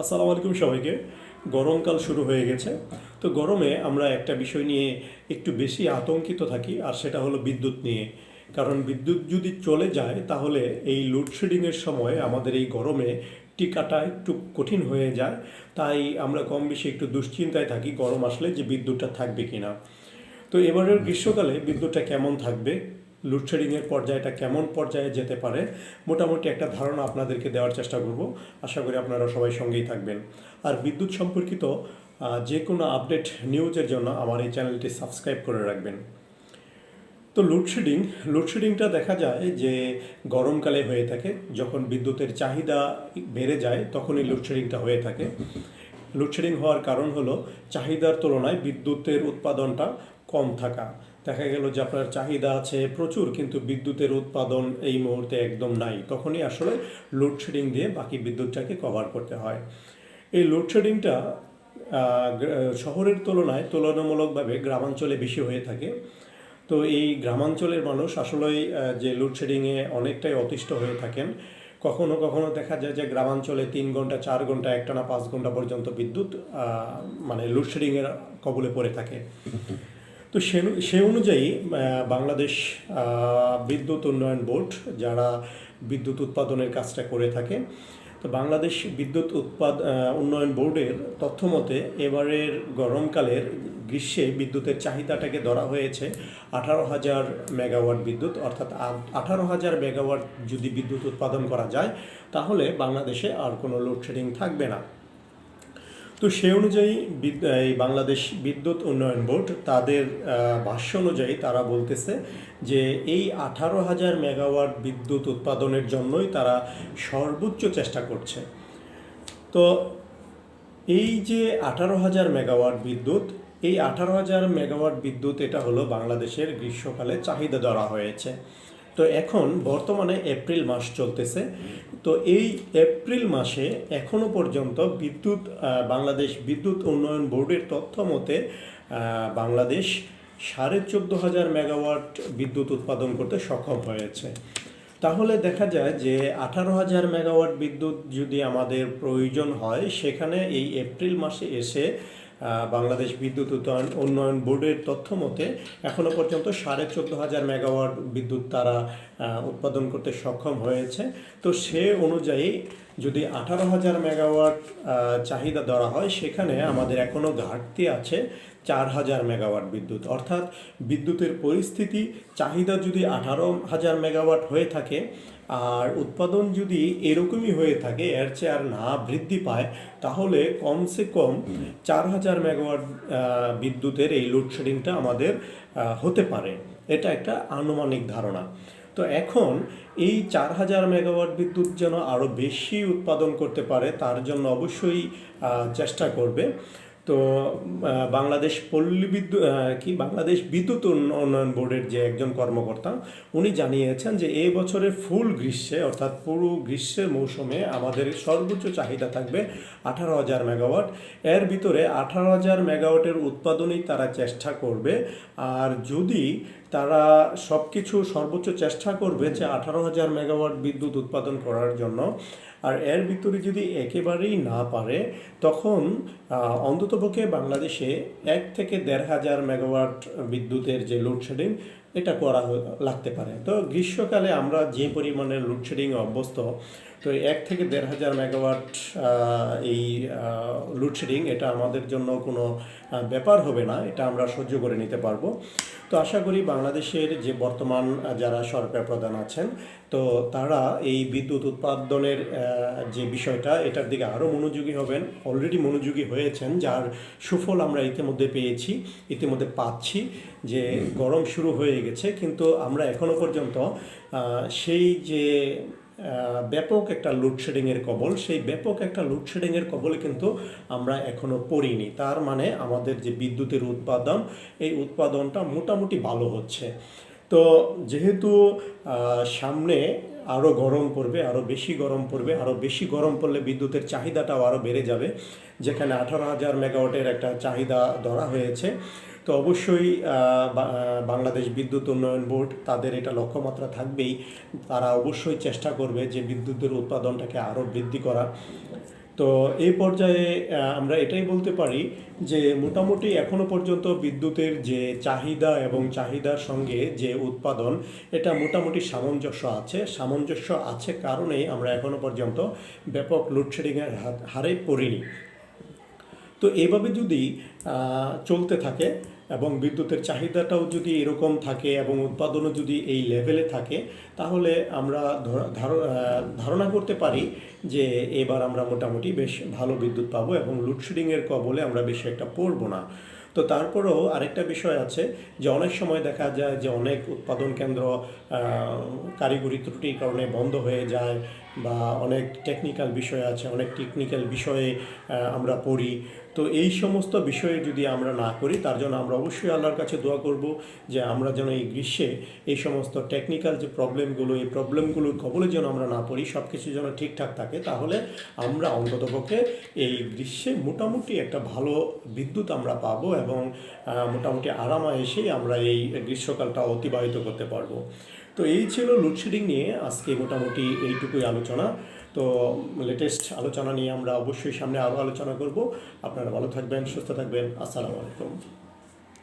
আসসালামু আলাইকুম সবাইকে। গরমকাল শুরু হয়ে গেছে। তো গরমে আমরা একটা বিষয় নিয়ে একটু বেশি আতঙ্কিত থাকি, আর সেটা হলো বিদ্যুৎ নিয়ে। কারণ বিদ্যুৎ যদি চলে যায়, তাহলে এই লোডশেডিংয়ের সময় আমাদের এই গরমে টিকাটা একটু কঠিন হয়ে যায়। তাই আমরা কম বেশি একটু দুশ্চিন্তায় থাকি, গরম আসলে যে বিদ্যুৎটা থাকবে কিনা। তো এবারের গ্রীষ্মকালে বিদ্যুৎটা কেমন থাকবে? লোডশেডিংয়ের পর্যায়টা কেমন পর্যায়ে যেতে পারে, মোটামুটি একটা ধারণা আপনাদেরকে দেওয়ার চেষ্টা করব। আশা করি আপনারা সবাই সঙ্গেই থাকবেন। আর বিদ্যুৎ সম্পর্কিত যে কোনো আপডেট নিউজের জন্য আমার এই চ্যানেলটি সাবস্ক্রাইব করে রাখবেন। তো লোডশেডিং, লোডশেডিংটা দেখা যায় যে গরমকালে হয়ে থাকে, যখন বিদ্যুতের চাহিদা বেড়ে যায়, তখনই লোডশেডিংটা হয়ে থাকে। লোডশেডিং হওয়ার কারণ হলো, চাহিদার তুলনায় বিদ্যুতের উৎপাদনটা কম থাকা। দেখা গেল যে আপনার চাহিদা আছে প্রচুর, কিন্তু বিদ্যুতের উৎপাদন এই মুহূর্তে একদম নাই। তখনই আসলে লোডশেডিং দিয়ে বাকি বিদ্যুৎটাকে কভার করতে হয়। এই লোডশেডিংটা শহরের তুলনায় তুলনামূলকভাবে গ্রামাঞ্চলে বেশি হয়ে থাকে। তো এই গ্রামাঞ্চলের মানুষ আসলেই যে লোডশেডিংয়ে অনেকটাই অতিষ্ঠ হয়ে থাকেন। কখনো কখনো দেখা যায় যে গ্রামাঞ্চলে তিন ঘণ্টা, চার ঘণ্টা, একটানা পাঁচ ঘণ্টা পর্যন্ত বিদ্যুৎ মানে লোডশেডিংয়ের কবলে পড়ে থাকে। তো সে সে অনুযায়ী বাংলাদেশ বিদ্যুৎ উন্নয়ন বোর্ড যারা বিদ্যুৎ উৎপাদনের কাজটা করে থাকে, তো বাংলাদেশ বিদ্যুৎ উৎপাদ উন্নয়ন বোর্ডের তথ্য মতে এবারের গরমকালের গ্রীষ্মে বিদ্যুতের চাহিদাটাকে ধরা হয়েছে আঠারো হাজার মেগাওয়াট বিদ্যুৎ, অর্থাৎ আঠারো হাজার মেগাওয়াট যদি বিদ্যুৎ উৎপাদন করা যায়, তাহলে বাংলাদেশে আর কোনো লোডশেডিং থাকবে না। তো সে অনুযায়ী এই বাংলাদেশ বিদ্যুৎ উন্নয়ন বোর্ড তাদের ভাষ্য অনুযায়ী তারা বলতেছে যে এই আঠারো হাজার মেগাওয়াট বিদ্যুৎ উৎপাদনের জন্যই তারা সর্বোচ্চ চেষ্টা করছে। তো এই যে আঠারো হাজার মেগাওয়াট বিদ্যুৎ, এই আঠারো হাজার মেগাওয়াট বিদ্যুৎ এটা হলো বাংলাদেশের গ্রীষ্মকালে চাহিদা ধরা হয়েছে। তো এখন বর্তমানে এপ্রিল মাস চলতেছে। তো এই এপ্রিল মাসে এখনও পর্যন্ত বিদ্যুৎ বাংলাদেশ বিদ্যুৎ উন্নয়ন বোর্ডের তথ্য মতে বাংলাদেশ সাড়ে চোদ্দ হাজার মেগাওয়াট বিদ্যুৎ উৎপাদন করতে সক্ষম হয়েছে। তাহলে দেখা যায় যে আঠারো হাজার মেগাওয়াট বিদ্যুৎ যদি আমাদের প্রয়োজন হয়, সেখানে এই এপ্রিল মাসে এসে বাংলাদেশ বিদ্যুৎ উন্নয়ন বোর্ডের তথ্য মতে এখনও পর্যন্ত সাড়ে চোদ্দ হাজার মেগাওয়াট বিদ্যুৎ তারা উৎপাদন করতে সক্ষম হয়েছে। তো সে অনুযায়ী যদি আঠারো হাজার মেগাওয়াট চাহিদা ধরা হয়, সেখানে আমাদের এখনও ঘাটতি আছে চার হাজার মেগাওয়াট বিদ্যুৎ। অর্থাৎ বিদ্যুতের পরিস্থিতি, চাহিদা যদি আঠারো হাজার মেগাওয়াট হয়ে থাকে, আর উৎপাদন যদি এরকমই হয়ে থাকে, এর চেয়ে আর না বৃদ্ধি পায়, তাহলে কমসে কম চার হাজার মেগাওয়াট বিদ্যুতের এই লোডশেডিংটা আমাদের হতে পারে। এটা একটা আনুমানিক ধারণা। তো এখন এই চার হাজার মেগাওয়াট বিদ্যুৎ যেন আরও বেশি উৎপাদন করতে পারে, তার জন্য অবশ্যই চেষ্টা করবে। তো বাংলাদেশ পল্লী বিদ্যুৎ কি, বাংলাদেশ বিদ্যুৎ উন্নয়ন বোর্ডের যে একজন কর্মকর্তা, উনি জানিয়েছেন যে এই বছরের ফুল গ্রীষ্মে, অর্থাৎ পুরো গ্রীষ্মের মৌসুমে আমাদের সর্বোচ্চ চাহিদা থাকবে আঠারো হাজার মেগাওয়াট। এর ভিতরে আঠারো হাজার মেগাওয়াটের উৎপাদনই তারা চেষ্টা করবে। আর যদি তারা সব কিছু সর্বোচ্চ চেষ্টা করবে যে আঠারো হাজার মেগাওয়াট বিদ্যুৎ উৎপাদন করার জন্য। আর এর ভিতরে যদি একেবারেই না পারে, তখন অন্ততপক্ষে বাংলাদেশে এক থেকে দেড় হাজার মেগাওয়াট বিদ্যুতের যে লোডশেডিং, এটা করা লাগতে পারে। তো গ্রীষ্মকালে আমরা যে পরিমাণে লোডশেডিং অভ্যস্ত, তো এক থেকে দেড় হাজার মেগাওয়াট এই লোডশেডিং, এটা আমাদের জন্য কোনো ব্যাপার হবে না। এটা আমরা সহ্য করে নিতে পারব। তো আশা করি বাংলাদেশের যে বর্তমান যারা সরকার প্রধান আছেন তো তারা এই বিদ্যুৎ উৎপাদনের যে বিষয়টা এটার দিকে আরও মনোযোগী হবেন অলরেডি মনোযোগী হয়েছেন যার সুফল আমরা ইতিমধ্যে পেয়েছি ইতিমধ্যে পাচ্ছি যে গরম শুরু হয়ে গেছে কিন্তু আমরা এখনও পর্যন্ত সেই যে ব্যাপক একটা লোডশেডিংয়ের কবল। সেই ব্যাপক একটা লোডশেডিংয়ের কবলে কিন্তু আমরা এখনও পড়িনি। তার মানে আমাদের যে বিদ্যুতের উৎপাদন, এই উৎপাদনটা মোটামুটি ভালো হচ্ছে। তো যেহেতু সামনে আরও গরম পড়বে আরও বেশি গরম পড়বে আরও বেশি গরম পড়লে বিদ্যুতের চাহিদাটাও আরও বেড়ে যাবে। যেখানে আঠারো হাজার মেগাওয়াটের একটা চাহিদা ধরা হয়েছে। তো অবশ্যই বাংলাদেশ বিদ্যুৎ উন্নয়ন বোর্ড তাদের এটা লক্ষ্যমাত্রা থাকবেই। তারা অবশ্যই চেষ্টা করবে যে বিদ্যুতের উৎপাদনটাকে আরও বৃদ্ধি করা তো এই পর্যায়ে আমরা এটাই বলতে পারি যে মোটামুটি এখনও পর্যন্ত বিদ্যুতের যে চাহিদা এবং চাহিদার সঙ্গে যে উৎপাদন, এটা মোটামুটি সামঞ্জস্য আছে। সামঞ্জস্য আছে কারণেই আমরা এখনও পর্যন্ত ব্যাপক লোডশেডিংয়ের হারে পড়িনি। তো এইভাবে যদি চলতে থাকে এবং বিদ্যুতের চাহিদাটাও যদি এরকম থাকে এবং উৎপাদনও যদি এই লেভেলে থাকে, তাহলে আমরা ধর- ধার- ধারণা করতে পারি যে এবার আমরা মোটামুটি বেশ ভালো বিদ্যুৎ পাবো এবং লোডশেডিংয়ের কবলে আমরা বেশি একটা পড়ব না। তো তারপরেও আরেকটা বিষয় আছে যে অনেক সময় দেখা যায় যে অনেক উৎপাদন কেন্দ্র কারিগরি ত্রুটির কারণে বন্ধ হয়ে যায় বা অনেক টেকনিক্যাল বিষয় আছে, অনেক টেকনিক্যাল বিষয়ে আমরা পড়ি। তো এই সমস্ত বিষয়ে যদি আমরা না করি, তার জন্য আমরা অবশ্যই আল্লাহর কাছে দোয়া করব যে আমরা যেন এই গ্রীষ্মে এই সমস্ত টেকনিক্যাল যে প্রবলেমগুলো এই প্রবলেমগুলোর কবলে যেন আমরা না পড়ি সব কিছু যেন ঠিকঠাক থাকে, তাহলে আমরা অন্ততপক্ষে এই গ্রীষ্মে মোটামুটি একটা ভালো বিদ্যুৎ আমরা পাবো এবং মোটামুটি আরামায়েসেই আমরা এই গ্রীষ্মকালটা অতিবাহিত করতে পারব। তো এই ছিল লোডশেডিং নিয়ে আজকে মোটামুটি এইটুকুই আলোচনা। তো লেটেস্ট আলোচনা নিয়ে আমরা অবশ্যই সামনে আরও আলোচনা করব। আপনারা ভালো থাকবেন, সুস্থ থাকবেন। আসসালামু আলাইকুম।